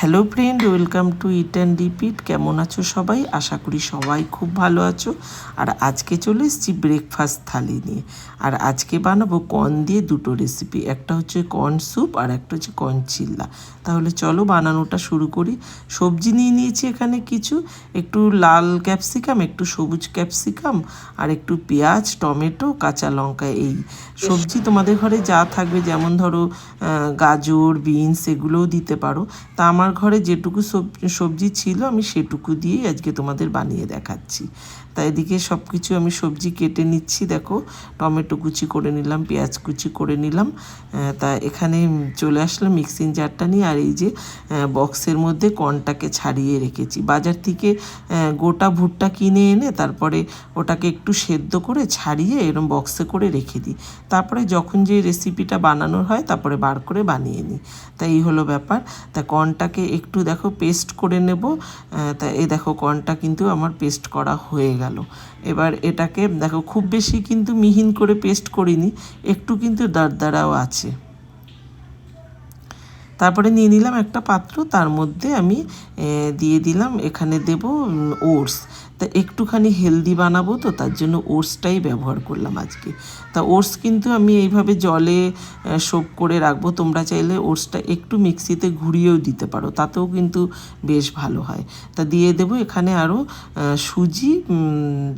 Hello friend welcome to eat and repeat কেমন আছো সবাই? আশা করি সবাই খুব ভালো আছো। আর আজকে চলে এসেছি ব্রেকফাস্ট থালি নিয়ে। আর আজকে বানাবো কর্ন দিয়ে দুটো রেসিপি একটা হচ্ছে কর্ন স্যুপ আর একটা হচ্ছে কর্ন চিল্লা তাহলে চলো বানানোটা শুরু করি। সবজি নিয়ে নিয়েছি এখানে কিছু। একটু লাল ক্যাপসিকাম একটু সবুজ ক্যাপসিকাম আর একটু পেঁয়াজ, টমেটো, কাঁচা লঙ্কা, এই সবজি তোমাদের ঘরে যা থাকবে। যেমন ধরো গাজর, বিনস, এগুলোও দিতে পারো। তা আমার ঘরে যেটুকু সব- সবজি ছিল আমি সেটুকু দিয়েই আজকে তোমাদের বানিয়ে দেখাচ্ছি। তা এদিকে সব কিছু আমি সবজি কেটে নিচ্ছি, দেখো। টমেটো কুচি করে নিলাম, পেঁয়াজ কুচি করে নিলাম। তা এখানে চলে আসলাম মিক্সিং জারটা নিয়ে। আর এই যে বক্সের মধ্যে কর্নটাকে ছাড়িয়ে রেখেছি। বাজার থেকে গোটা ভুট্টা কিনে এনে তারপরে ওটাকে একটু সেদ্ধ করে ছাড়িয়ে এরম বক্সে করে রেখে দিই। তারপরে যখন যে রেসিপিটা বানানোর হয়, তারপরে বার করে বানিয়ে নিই। তা এই হলো ব্যাপার। তা কর্নটাকে একটু দেখো পেস্ট করে নেব। তা এই দেখো কর্নটা কিন্তু আমার পেস্ট করা হয়ে গেল। এবার এটাকে, দেখো, খুব বেশি কিন্তু মিহিন করে পেস্ট করিনি, একটু কিন্তু দাঁড়াও আছে। তারপরে নিয়ে নিলাম একটা পাত্র, তার মধ্যে আমি দিয়ে দিলাম, এখানে দেব ওটস। তা একটুখানি হেলদি বানাবো তো, তার জন্য ওটসটাই ব্যবহার করলাম আজকে। তা ওটস কিন্তু আমি এইভাবে জলে সোপ করে রাখব। তোমরা চাইলে ওটসটা একটু মিক্সিতে ঘুরিয়েও দিতে পারো, তাতেও কিন্তু বেশ ভালো হয়। তা দিয়ে দেবো এখানে আরও সুজি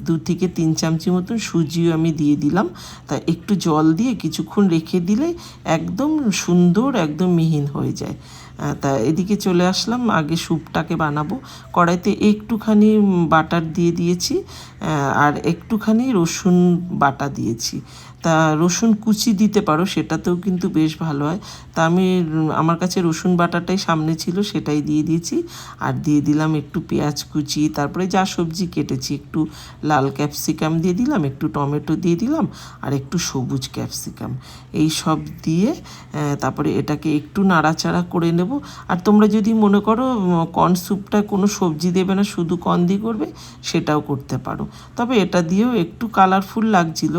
দু থেকে তিন চামচি মতন সুজিও আমি দিয়ে দিলাম। তা একটু জল দিয়ে কিছুক্ষণ রেখে দিলে একদম সুন্দর, একদম মিহিন হয়ে যায়। তা এদিকে চলে আসলাম, আগে স্যুপটাকে বানাবো। কড়াইতে একটুখানি বাটার দিয়ে দিয়েছি আর একটুখানি রসুন বাটা দিয়েছি। তা রসুন কুচি দিতে পারো, সেটাতেও কিন্তু বেশ ভালো হয়। তা আমি, আমার কাছে রসুন বাটাটাই সামনে ছিল, সেটাই দিয়ে দিয়েছি। আর দিয়ে দিলাম একটু পেঁয়াজ কুচি, তারপরে যা সবজি কেটেছি, একটু লাল ক্যাপসিকাম দিয়ে দিলাম, একটু টমেটো দিয়ে দিলাম, আর একটু সবুজ ক্যাপসিকাম। এই সব দিয়ে তারপরে এটাকে একটু নাড়াচাড়া করে নেব। আর তোমরা যদি মনে করো কর্ন স্যুপটা কোনো সবজি দেবে না, শুধু কর্ন দিয়ে করবে, সেটাও করতে পারো। তবে এটা দিয়েও একটু কালারফুল লাগছিল,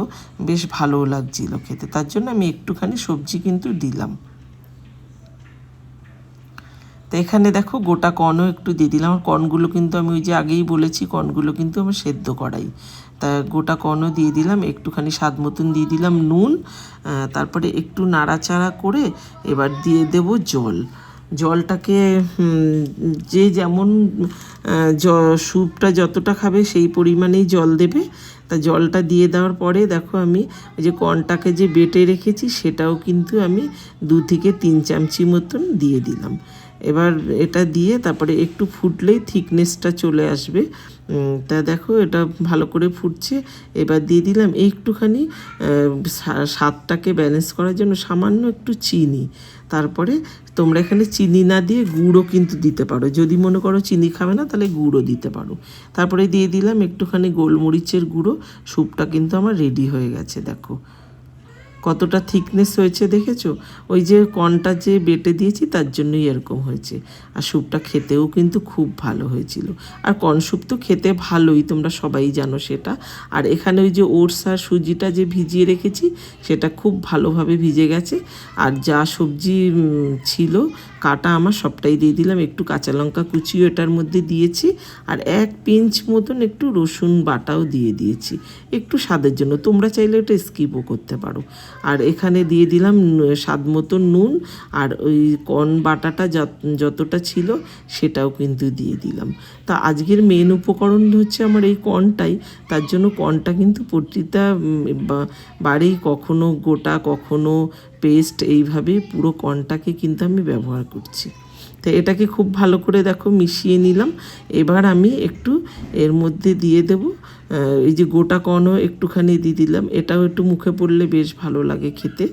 বেশ ভালোও লাগছিল খেতে। তার জন্য আমি একটুখানি সবজি কিন্তু দিলাম। তো এখানে দেখো গোটা কর্নও একটু দিয়ে দিলাম। আর কর্নগুলো কিন্তু আমি ওই যে আগেই বলেছি কর্নগুলো কিন্তু আমার সেদ্ধ করাই। তা গোটা কর্নও দিয়ে দিলাম, একটুখানি স্বাদ মতন দিয়ে দিলাম নুন তারপরে একটু নাড়াচাড়া করে এবার দিয়ে দেব জল। জলটাকে যে যেমন স্যুপটা যতটা খাবে সেই পরিমাণেই জল দেবে। তা জলটা দিয়ে দেওয়ার পরে দেখো আমি ওই যে কর্নটাকে যে বেটে রেখেছি সেটাও কিন্তু আমি দু থেকে তিন চামচি মতন দিয়ে দিলাম। এবার এটা দিয়ে তারপরে একটু ফুটলেই থিকনেসটা চলে আসবে। তা দেখো এটা ভালো করে ফুটছে। এবার দিয়ে দিলাম একটুখানি স্বাদটাকে ব্যালেন্স করার জন্য সামান্য একটু চিনি। তারপরে তোমরা এখানে চিনি না দিয়ে গুড়ও কিন্তু দিতে পারো। যদি মনে করো চিনি খাবে না, তাহলে গুড়ও দিতে পারো। তারপরে দিয়ে দিলাম একটুখানি গোলমরিচের গুঁড়ো। স্যুপটা কিন্তু আমার রেডি হয়ে গেছে, দেখো। কতটা থিকনেস হয়েছে দেখেছ? ওই যে কর্নটা যে বেটে দিয়েছি তার জন্যই এরকম হয়েছে। আর স্যুপটা খেতেও কিন্তু খুব ভালো হয়েছিল। আর কর্ন স্যুপ তো খেতে ভালোই, তোমরা সবাই জানো সেটা। আর এখানে ওই যে ওটস আর সুজিটা যে ভিজিয়ে রেখেছি, সেটা খুব ভালোভাবে ভিজে গেছে। আর যা সবজি ছিল, কাটা আমার সবটাই দিয়ে দিলাম। একটু কাঁচা লঙ্কা কুচিও এটার মধ্যে দিয়েছি। আর এক পিঞ্চ মতন একটু রসুন বাটাও দিয়ে দিয়েছি। একটু স্বাদের জন্য। তোমরা চাইলে এটা স্কিপও করতে পারো। আর এখানে দিয়ে দিলাম স্বাদ মতো নুন, আর ওই কর্ন বাটাটা যত- যতটা ছিল সেটাও কিন্তু দিয়ে দিলাম। তা আজকের মেন উপকরণ হচ্ছে আমার এই কর্নটাই। তার জন্য কর্নটা কিন্তু প্রতিটা বাড়ি কখনো গোটা, কখনো পেস্ট এইভাবে পুরো কর্নটাকে কিন্তু আমি ব্যবহার করছি। তো এটাকে খুব ভালো করে দেখো মিশিয়ে নিলাম। এবার আমি একটু এর মধ্যে দিয়ে দেব। এই যে গোটা কর্নও একটুখানি দিয়ে দিলাম। এটাও একটু মুখে পড়লে বেশ ভালো লাগে খেতে।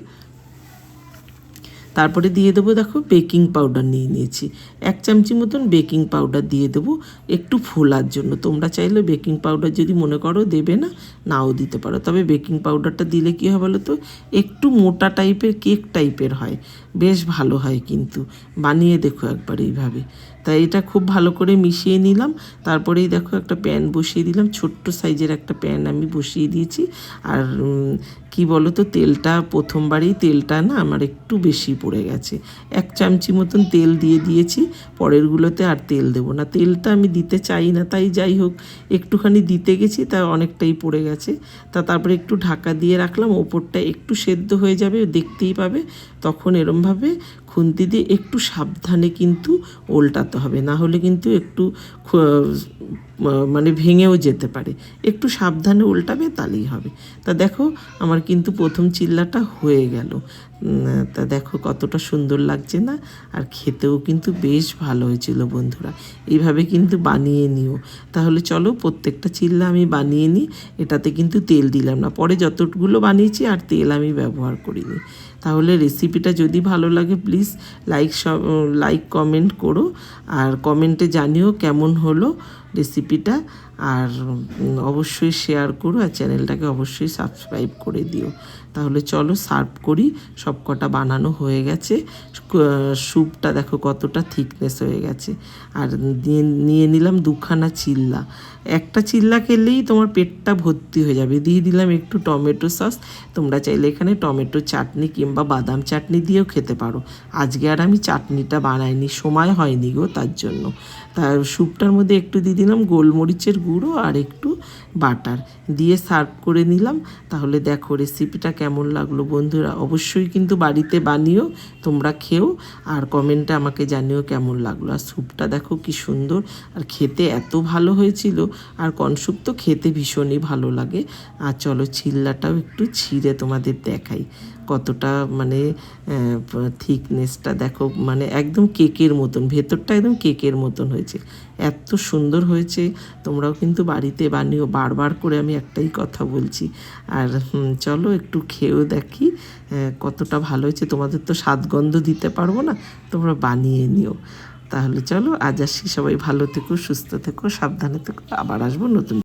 তারপরে দিয়ে দেবো, দেখো বেকিং পাউডার নিয়ে নিয়েছি। এক চামচি মতন বেকিং পাউডার দিয়ে দেবো, একটু ফোলার জন্য। তোমরা চাইলে বেকিং পাউডার যদি মনে করো দেবে না, নাও দিতে পারো। তবে বেকিং পাউডারটা দিলে কী হবে বলো তো, একটু মোটা টাইপের কেক টাইপের হয়। বেশ ভালো হয় কিন্তু। বানিয়ে দেখো একবার এইভাবে। তাই এটা খুব ভালো করে মিশিয়ে নিলাম। তারপরেই দেখো একটা প্যান বসিয়ে দিলাম। ছোট্ট সাইজের একটা প্যান আমি বসিয়ে দিয়েছি। আর কি বলো তো তেলটা প্রথমবারেই তেলটা না আমার একটু বেশি পড়ে গেছে। এক চামচি মতন তেল দিয়ে দিয়েছি, পরেরগুলোতে আর তেল দেবো না। তেলটা আমি দিতে চাই না, তাই যাই হোক, একটুখানি দিতে গেছি, তা অনেকটাই পড়ে গেছে। তা তারপরে একটু ঢাকা দিয়ে রাখলাম, ওপরটা একটু সেদ্ধ হয়ে যাবে, দেখতেই পাবে, তখন এরমভাবে খুন্তি দিয়ে একটু সাবধানে কিন্তু ওল্টাতে হবে, না হলে কিন্তু একটু মানে ভেঙেও যেতে পারে। একটু সাবধানে উল্টাবে তাহলেই হবে। তা দেখো, আমার কিন্তু প্রথম চিল্লাটা হয়ে গেল। তা দেখো কতটা সুন্দর লাগছে না? আর খেতেও কিন্তু বেশ ভালো হয়েছিল বন্ধুরা। এইভাবে কিন্তু বানিয়ে নিও। তাহলে চলো প্রত্যেকটা চিল্লা আমি বানিয়ে নিই। এটাতে কিন্তু তেল দিলাম না। পরে যতগুলো বানিয়েছি আর তেল আমি ব্যবহার করিনি। তাহলে রেসিপিটা যদি ভালো লাগে প্লিজ লাইক লাইক কমেন্ট করো। আর কমেন্টে জানিও কেমন হলো রেসিপিটা আর অবশ্যই শেয়ার করো আর চ্যানেলটাকে অবশ্যই সাবস্ক্রাইব করে দিও। তাহলে চলো সার্ভ করি। সব কটা বানানো হয়ে গেছে। স্যুপটা দেখো কতটা থিকনেস হয়ে গেছে। আর নিয়ে নিলাম দুখানা চিল্লা। একটা চিল্লা খেলেই তোমার পেটটা ভর্তি হয়ে যাবে। দিয়ে দিলাম একটু টমেটো সস। তোমরা চাইলে এখানে টমেটো চাটনি কিংবা বাদাম চাটনি দিয়েও খেতে পারো। আজকে আর আমি চাটনিটা বানাইনি, সময় হয়নি গো তার জন্য। তার স্যুপটার মধ্যে একটু দিয়ে দিলাম গোলমরিচের গুঁড়ো আর একটু বাটার। দিয়ে সার্ভ করে নিলাম। তাহলে দেখো রেসিপিটা কেমন লাগল বন্ধুরা, অবশ্যই কিন্তু বাড়িতে বানিও, তোমরা খেও, আর কমেন্টে আমাকে জানিও কেমন লাগল। আর স্যুপটা দেখো কি সুন্দর, আর খেতে এত ভালো হয়েছিল, আর কনস্যুপ তো খেতে ভীষণই ভালো লাগে। আর চলো চিল্লাটাও একটু ছিঁড়ে তোমাদের দেখাই, কতটা মানে থিকনেসটা দেখো মানে একদম কেকের মতন, ভেতরটা একদম কেকের মতন হয়েছে। এত সুন্দর হয়েছে, তোমরাও কিন্তু বাড়িতে বানিও, বারবার করে আমি একটাই কথা বলছি। আর চলো একটু খেয়েও দেখি কতটা ভালো হয়েছে। তোমাদের তো স্বাদগন্ধ দিতে পারব না, তোমরা বানিয়ে নিও। তাহলে চলো, আজ আসি সবাই ভালো থেকো, সুস্থ থেকো, সাবধানে থেকো। আবার আসব নতুন